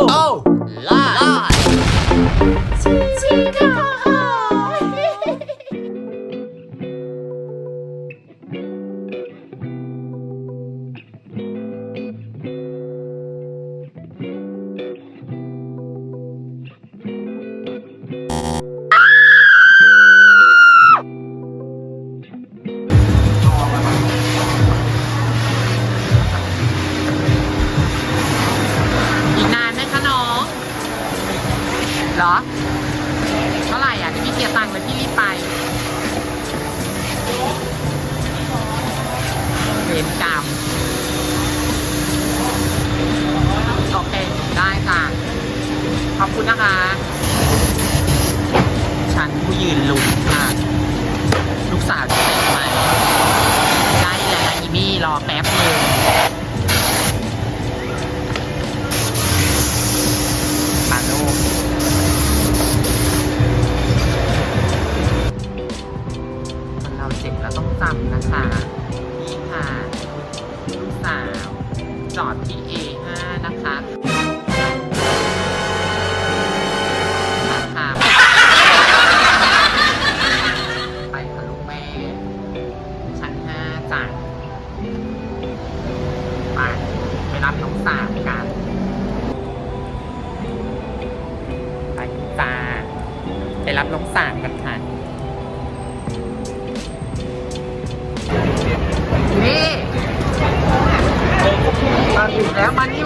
Oh, live.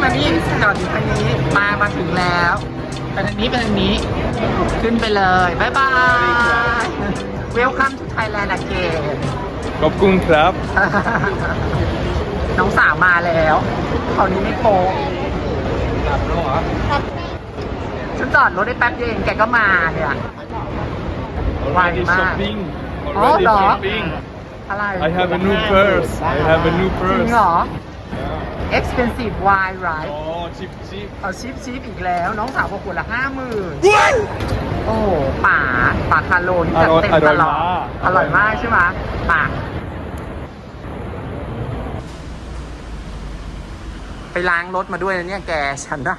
มานี่มานี่จอดอยู่ทางนี้มามาถึงแล้วไปทางนี้ไปทางนี้ ขึ้นไปเลยบ๊ายบาย Welcome to Thailand again ขอบคุณครับ น้องสาวมาแล้วคราวนี้ไม่โป๊ะกลับแล้วเหรอฉันจอดรถได้แป๊บเดียวเองแกก็มาเนี่ย Already มาก shopping อ๋อ Already เหรอ shopping อะไร I have a new purse I have a new จริ purse งเหรอ expensive wine right อ๋อชิปชิปเอาชิปชิปอีกแล้ว น้องสาวบอกขวดละห้าหมื่นโอ้โหป่าป่าคาโลนี่จัดเต็มตลอดอร่อยมากใช่ไหมป่าไปล้างรถมาด้วยนะเนี่ยแกฉันนะ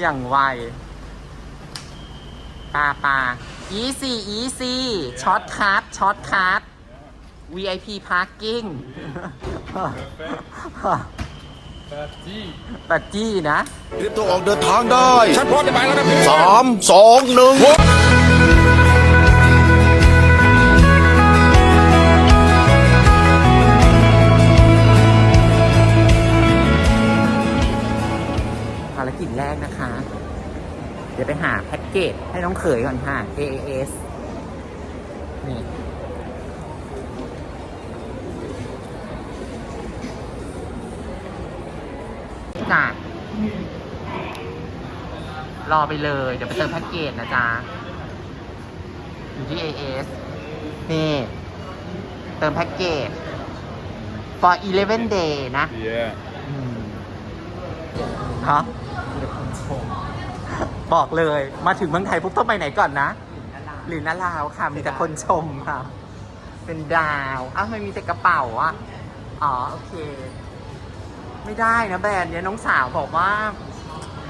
อย่างไวปาปา easy easy ช็อตคัทช็อตคัท VIP parking แบบจี้ปัจจี้นะเตรียมตัวออกเดินทางได้ฉันพร้อมจะไปแล้วนะพี่สามสองหนึ่งภารกิจแรกนะคะ เดี๋ยวไปหาแพ็กเกจให้น้องเขยก่อนค่ะ AAS นี่ จ้ะรอไปเลย เดี๋ยวไปเติมแพ็กเกจนะจ๊ะ อยู่ที่ AS นี่ เติมแพ็กเกจ for 11 day นะเย้อืมฮะบอกเลย มาถึงเมืองไทยปุ๊บต้องไปไหนก่อนนะ หรือนาลาวค่ะ มีแต่คนชมค่ะ เป็นดาว อ้าวทำไมมีแต่กระเป๋าอะ อ๋อ โอเค ไม่ได้นะแบรนด์เนี้ยน้องสาวบอกว่า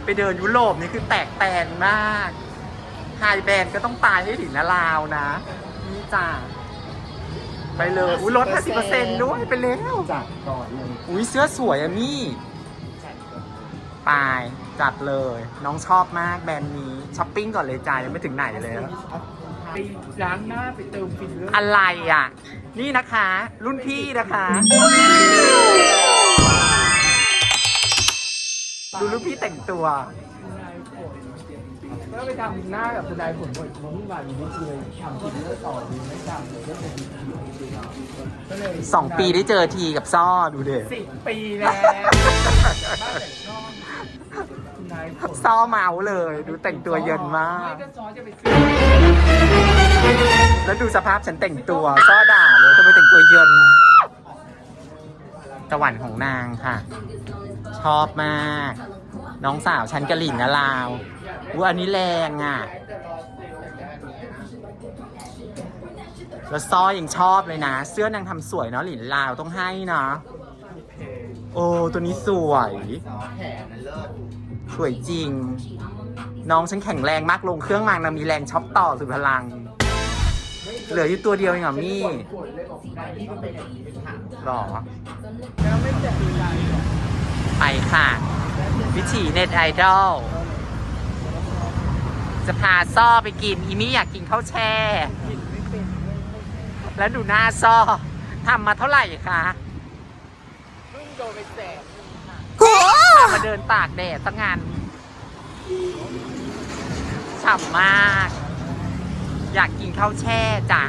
ไปเดินยุโรปนี่คือแตกแตนมากไฮแบรนด์ก็ต้องตายให้ถึงนาลาวนะ นี่จ้าไปเลยอุ้ยลด 50%ด้วยไปแล้วจัดก่อนเลยอุ้ยเสื้อสวยอะมี่ปายจัดเลย น้องชอบมากแบรนด์นี้ช้อปปิ้งก่อนเลยจ้ายังไม่ถึงไหนเลยอะไปล้างหน้าไปเติมฟิลเลอร์อะไรอะ นี่นะคะ รุ่นพี่นะคะ ดูรุ่นพี่แต่งตัวแล้วไปทำหน้ากับทนายผลหมดมันวุ่นวายอยู่นิดเลยทำฟิลเลอร์ต่อดีไม่จำเลยก็เป็นก็เลยสองปีได้เจอทีกับซ่อดูเด็สิบปีแล้วบ้านแต่ช่องคุณนายผลซ่อเมาเลย ดูแต่งตัวเยินมาก ไม่ก็ซ้อจะไปซื้อแล้วดูสภาพฉันแต่งตัวซ่อด่าเลยทำไมแต่งตัวเยินสวรรค์ของนางค่ะ ชอบมาก น้องสาวฉันกะหลิ่นนะลาวว่าอันนี้แรงอะ แล้วซอยังชอบเลยนะ เสื้อนางทำสวยเนาะหลินลาวต้องให้เนาะโอ้ตัวนี้สวย สวยจริง น้องฉันแข็งแรงมากลงเครื่องมากนะมีแรงช็อปต่อสุดพลัง เหลืออยู่ตัวเดียวเองเหรอมี่ปวดเลยบอกได้ที่ก็เป็นอย่างนี้เป็นถังหรอ ไม่เจ็บดูใจหรอไปค่ะ วิถีเน็ตไอดอล จะพาซ่อไปกิน อีมี่อยากกินข้าวแช่กินไม่เป็นแล้วดูหน้าซ่อทำมาเท่าไหร่คะเพิ่งโดนไปแสนพามาเดินตากแดดตั้งงานฉ่ำมาก อยากกินข้าวแช่จ้ะ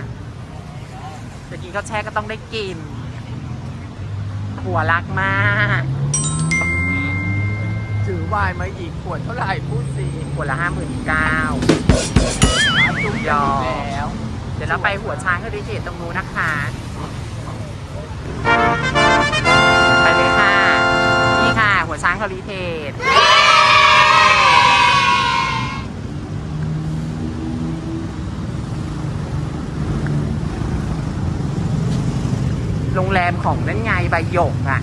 จะกินข้าวแช่ก็ต้องได้กินหัวรักมากถือ วายมาอีกขวดเท่าไหร่พูดสิหัวละห้าหมื่นเก้าจุ๊บยอมแล้วเดี๋ยวเราไปหัวช้างก็ดีเจตรงนู้นนะคะ ไปเลยค่ะ นี่ค่ะ หัวช้างคาริเทศโรงแรมของนั่นไงใบหยกอะ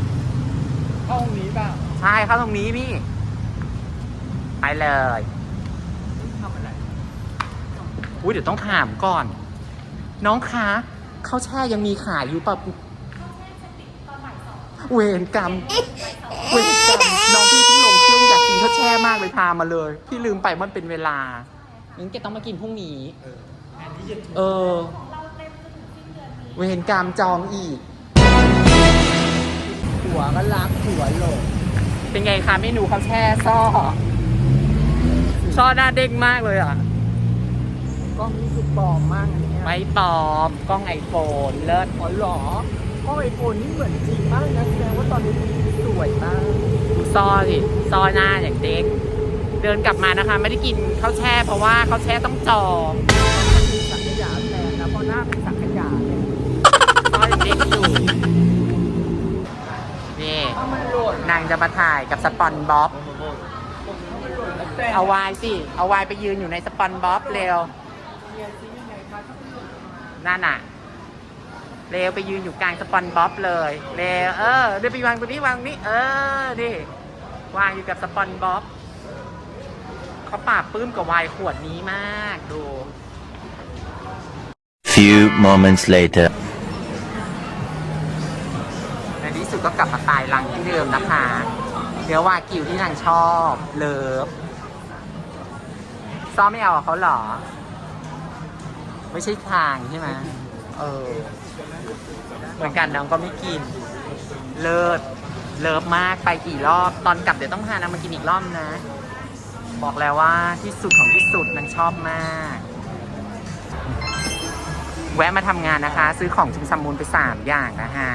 ห้องนี้เปล่าใช่เข้าตรงนี้พี่ ไปเลยทำอะไรอุ้ยเดี๋ยวต้องถามก่อน น้องคะข้าวแช่ยังมีขายอยู่ปะเวรกรรมเวรกรรมน้องพี่เพิ่งลงเครื่องอยากกินข้าวแช่มากเลยพามาเลย พี่ลืมไปมันเป็นเวลางั้นแกต้องมากินพรุ่งนี้ เออเวรกรรมจองอีก หัวก็รักหัวโหลดเป็นไงคะเมนูข้าวแช่ซ่อ ซ่อหน้าเด้งมากเลยอะ กล้องนี้คือปลอมมากอันเนี้ยไม่ปลอมกล้องไอโฟนเลิศอ๋อเหรอกล้องไอโฟนนี่เหมือนจริงมากนะแสดงว่าตอนนี้สวยมากดูซ่อสิซ่อหน้าอย่างเด็ก เดินกลับมานะคะ ไม่ได้กินข้าวแช่เพราะว่าข้าวแช่ต้องจองมีสังขยาแทนนะเพราะหน้าเป็นสังขยาเนี่ยซ่ออย่างเด็กอยู่นี่ถ้ามันโหลดนางจะมาถ่ายกับสปอนบ๊อบแล้วแต่ เอาวายสิ เอาวายไปยืนอยู่ในสปอนบ๊อบเร็วเรียนซิยังไงคะนั่นน่ะ เร็วไปยืนอยู่กลางสปอนบ๊อบเลย เร็ว เออ เดี๋ยวไปวางตรงนี้วางนี้ เออ ดิวางอยู่กับสปอนบ๊อบเขาปราบปลื้มกับวายขวดนี้มาก ดู Few moments later. ในที่สุดก็กลับมาตายรังที่เดิมนะคะเดี๋ยวว่ากิวที่นางชอบ เลิฟ ซ้อมไม่เอากับเขาเหรอ ไม่ใช่ทางใช่ไหมเออ เหมือนกันน้องก็ไม่กิน เลิศ เลิฟมากไปกี่รอบ ตอนกลับเดี๋ยวต้องพานางมากินอีกรอบนะ บอกแล้วว่าที่สุดของที่สุดนางชอบมาก แวะมาทำงานนะคะ ซื้อของชุมซัมมูลไปสามอย่างนะคะ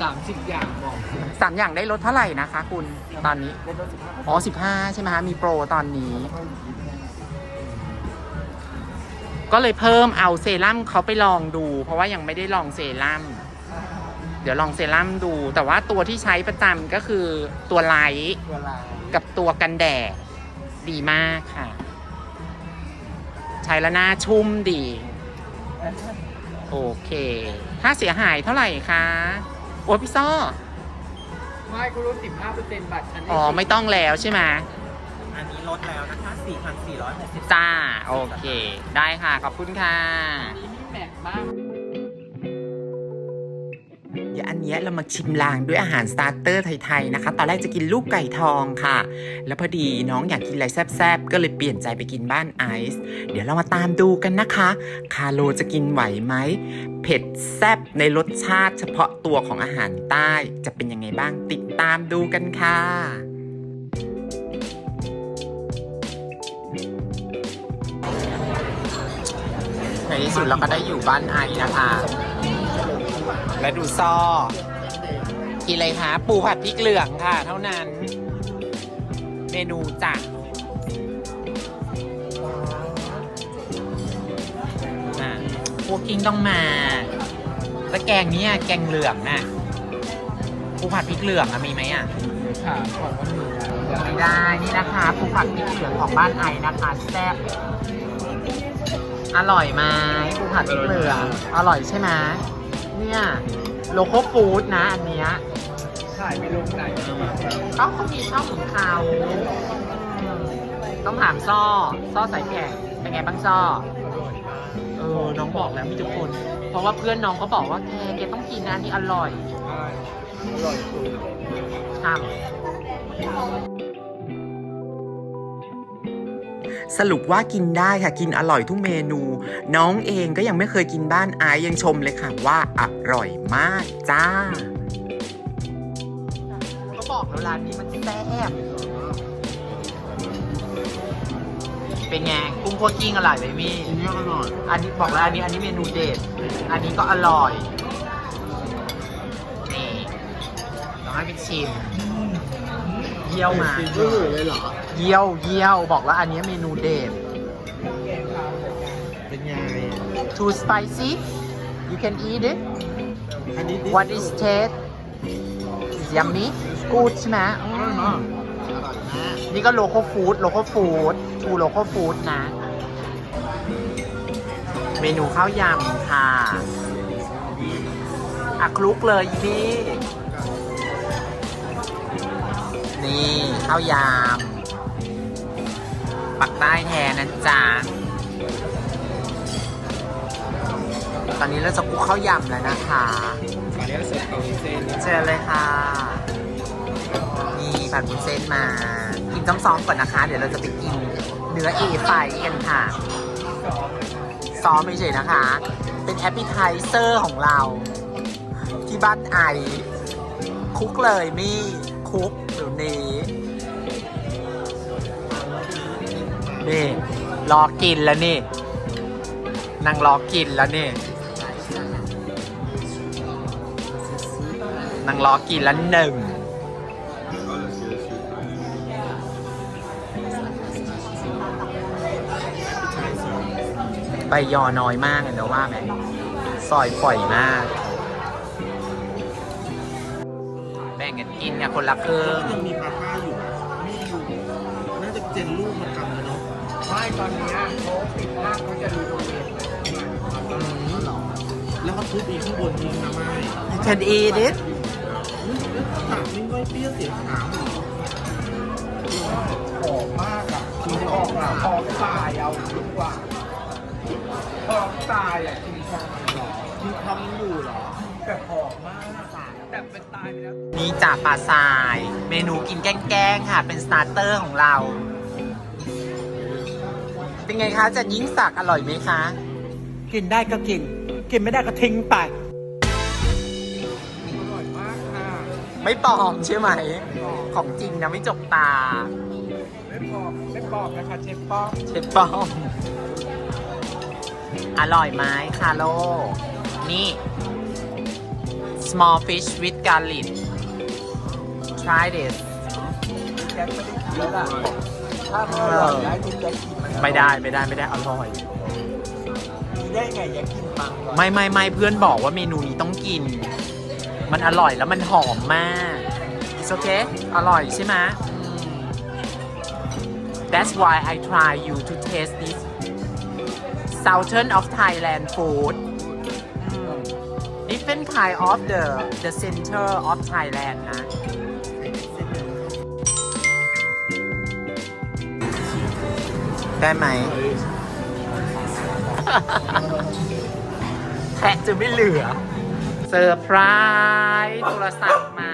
สามสิบอย่างบอกสิสามอย่างได้ลดเท่าไหร่นะคะ คุณตอนนี้ ได้ลดสิบห้าอ๋อสิบห้าใช่ไหมคะ มีโปรตอนนี้ ก็เลยเพิ่มเอาเซรั่มเขาไปลองดู เพราะว่ายังไม่ได้ลองเซรั่มเดี๋ยวลองเซรั่มดู แต่ว่าตัวที่ใช้ประจำก็คือตัวไลท์ตัวลายกับตัวกันแดดดีมากค่ะ ใช้แล้วหน้าชุ่มดี โอเคค่าเสียหายเท่าไหร่คะ โอ้ยพี่ซ้อไม่กูลดสิบห้าเปอร์เซ็นต์บัตรฉันอ๋อไม่ต้องแล้วใช่ไหมอันนี้ ลดแล้วนะคะ 4,460จ้า โอเค ได้ค่ะ ขอบคุณค่ะนี่มีแม็กบ้างเดี๋ยวอันเนี้ยเรามาชิมลางด้วยอาหารสตาร์เตอร์ไทย ๆ นะคะ ตอนแรกจะกินลูกไก่ทองค่ะ แล้วพอดีน้องอยากกินอะไรแซ่บๆ ก็เลยเปลี่ยนใจไปกินบ้านไอซ์ เดี๋ยวเรามาตามดูกันนะคะ คาโลจะกินไหวไหม เผ็ดแซ่บในรสชาติเฉพาะตัวของอาหารใต้ จะเป็นยังไงบ้างติดตามดูกันค่ะ ในที่สุดเราก็ได้อยู่บ้านไอนะคะ และดูซอกินอะไรคะปูผัดพริกเหลืองค่ะ เท่านั้น เมนูจ้ะอะพวกกิ้งต้องมา แล้วแกงเนี้ยแกงเหลืองน่ะปูผัดพริกเหลืองอะมีไหมอะถามก่อนว่ามีอะไรไม่ได้ นี่นะคะปูผัดพริกเหลืองของบ้านไอนะคะแซ่บ อร่อยไหมปูผัดพริกเหลืองอร่อยใช่ไหมเนี่ยโลโก้ฟู้ดนะอันเนี้ยถ่ายไปลงไหนก็เขามีช่องของเขาต้องถามซ่อซ่อสายแข็งเป็นไงบ้างซ่อเออน้องบอกแล้วมีทุกคน เพราะว่าเพื่อนน้องก็บอกว่าแกแกต้องกินนะอันนี่อร่อยใช่อร่อยสุดครับ สรุปว่ากินได้ค่ะกินอร่อยทุกเมนู น้องเองก็ยังไม่เคยกินบ้านไอายยังชมเลยค่ะว่าอร่อยมากจ้าก็บอกแล้วร้านนี้มันแซ่บเป็นไงกุ้งคั่วกิ้งอร่อยไหมมี่อันนี้อร่อย อันนี้บอกแล้วอันนี้อันนี้เมนูเด็ด อันนี้ก็อร่อย นี่ต้องให้ไปชิม เยี่ยวมาเลยเหรอ เยี่ยวเยี่ยวบอกว่าอันนี้เมนูเด็ด เป็นไง too spicy you can eat it อันนี้ what is taste is yummy good ใช่ไหมอืมนี่ก็ local food local food to local food นะ เมนูข้าวยำค่ะ อะคลุกเลยอีพี่ นี่ข้าวยำปักใต้แทนนะจ๊ะตอนนี้เราจะคลุกข้าวยำแล้วนะคะขออนุญาเสิร์ฟกับวุ้นเส้นเชิญเลยค่ะนี่ผัดวุ้นเส้นมากินซ้อมก่อนนะคะ เดี๋ยวเราจะไปกินเนื้อเอไฟกันค่ะซ้อมไม่เฉยนะคะ เป็นแอปเปิลไทเซอร์ของเรา ที่บ้านไอคุกเลยมี่ คุกเดี๋ยวนี้นี่รอกินแล้วนี่นางรอกินแล้วนี่นางรอกินแล้วหนึ่งใบยอน้อยมากเลยนะว่าไหมซอยปล่อยมาก กันกินเนี่ยคนละครึ่งยังมีพาป้าอยู่มีอยู่น่าจะเจนลูกมาทำเลยเนาะไม่ตอนนี้เขาปิดหน้าเขาจะรีโนเวทแล้วเขาทุบอีกข้างบนทิ้งนะไม่ You can eat it ตักนี่ไม่เปรี้ยวเสียขาวหรอหอมมากอะกินออกอะพร้อมตายเอาดีกว่าพร้อมตายอะกินทำหรอกินทำอยู่เหรอแต่หอมมาก อะแต่เป็นตายไปแล้วนี่จากปลาทราย เมนูกินแกล้งๆค่ะ เป็นสตาร์เตอร์ของเรา เป็นไงคะจะยิ่งสักดิ์อร่อยไหมคะ กินได้ก็กิน กินไม่ได้ก็ทิ้งไป อร่อยมากค่ะไม่ปลอมใช่ไหม ของจริงนะไม่จกตา ไม่บอกไม่บอกนะคะเชฟป้อมเชฟป้อม อร่อยไหมคาโล นี่ small fish with garlic try this แกไม่ได้เคี้ยวอะถ้ามันอร่อยได้คุณจะกินมันไม่ได้ไม่ได้ไม่ได้อร่อยกินได้ไงอยากกินปังก่อนไม่ไม่ไม่เพื่อนบอกว่าเมนูนี้ต้องกิน มันอร่อยแล้วมันหอมมาก It's okay อร่อยใช่ไหมอืม That's why I try you to taste this Southern of Thailand food อืม different kind of the the center of Thailand นะ ได้ไหม แทะจะไม่เหลือ เซอร์ไพรส์โทรศัพท์มา